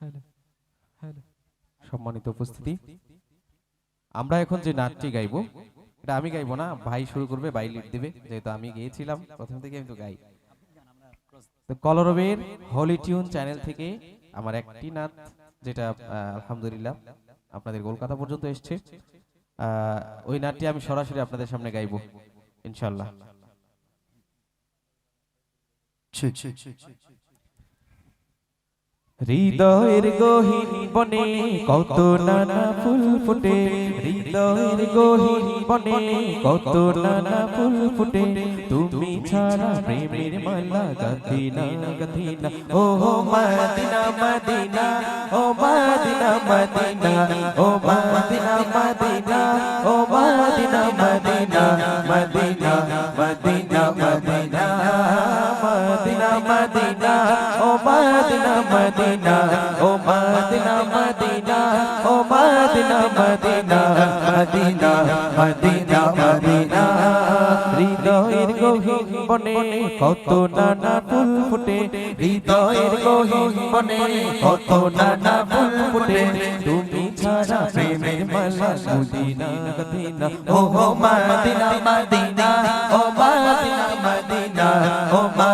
Hello hello. সম্মানিত উপস্থিতি। আমরা এখন যে নাচটি গাইবো এটা আমি গাইবো না ভাই শুরু করবে ভাই লিড দিবে যেহেতু আমি গিয়েছিলাম প্রথম থেকে আমি তো গাই। তো কলরবের হলি টিউন চ্যানেল থেকে আমার একটি নাচ যেটা আলহামদুলিল্লাহ আপনাদের কলকাতা পর্যন্ত এসছে। ওই নাচটি আমি সরাসরি আপনাদের সামনে গাইবো ইনশাল্লাহ হৃদয়ের গহীন বনে কত নানা ফুল ফুটে। হৃদয়ের গহীন বনে কত নানা ফুল ফুটে। তুমি ছাড়া প্রেমের মালা গাথিনা গাথিনা ও হো মদিনা মদিনা ও মদিনা মদিনা ও মদিনা মদিনা ও মদিনা, ও মদিনা মদিনা, ও মদিনা মদিনা, ও Medina Medina Medina Medina Medina. হৃদয়ের গহীন বনে কত নানা ফুল ফুটে, হৃদয়ের গহীন বনে কত নানা ফুল ফুটে। তুমি ছাড়া প্রেমের মালা মদিনা মদিনা ও মদিনা মদিনা, ও মদিনা মদিনা, ও মদিনা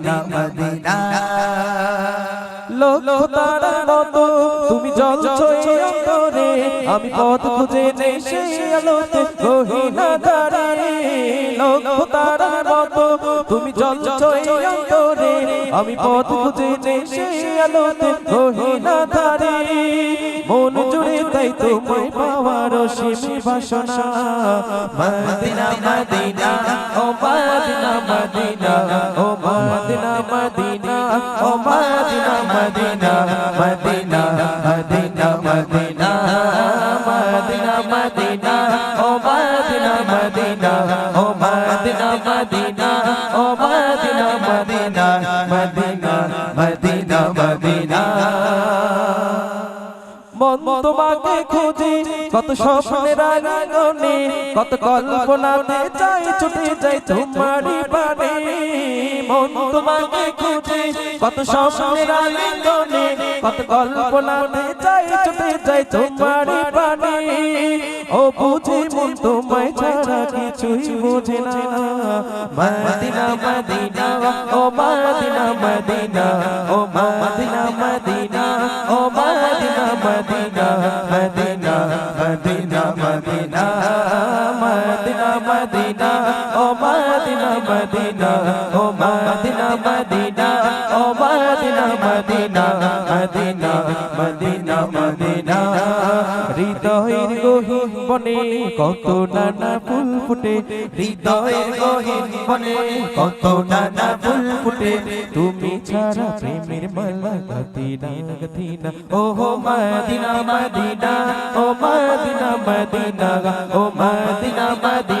আমি পথ খুঁজে নেই, সেই আলোতে গহিনা দাঁড়ারে লোক তারা মতো। তুমি জল ছয়ে অন্তরে, আমি পথ খুঁজে নেই, সেই আলোতে গহিনা ধারে মন জুড়ে তাই তোমায় পাওয়ার সীমি বাসনা। মদিনা মদিনা, ও মদিনা মদিনা, ও মদিনা মদিনা, ও Medina Medina Medina. Medina Medina, ও মদিনা মদিনা, ও Medina Medina Medina Medina Medina. মন তোমাকে খুঁজি, কত স্বপ্নের আগানে কত কল্পনাতে চাই, ছুটে যাই তোমারই বাড়ি মন তোমাকে খুঁজি, কত স্বপ্নের আগানে কত কল্পনাতে চাই ছুটে যাই তোমারি পানি ও বুঝি মন তোমায় ছাড়া কিছুই বুঝে না। মদিনা মদিনা, ও মদিনা মদিনা, ও মদিনা মদিনা, ও মদিনা মদিনা মদিনা। মদিনা, ও মদিনা মদিনা, ও Medina Medina Medina Medina Medina. হৃদয়ের গহীন বনে কত নানা ফুল ফুটে, হৃদয়ের গহীন বনে কত নানা ফুল ফুটে। তুমি ছাড়া প্রেমের মালা গাথিনা গাথিনা ও হো মদিনা মদিনা, ও মদিনা মদিনা, ও Medina Medina.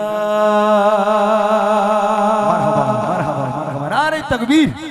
bir.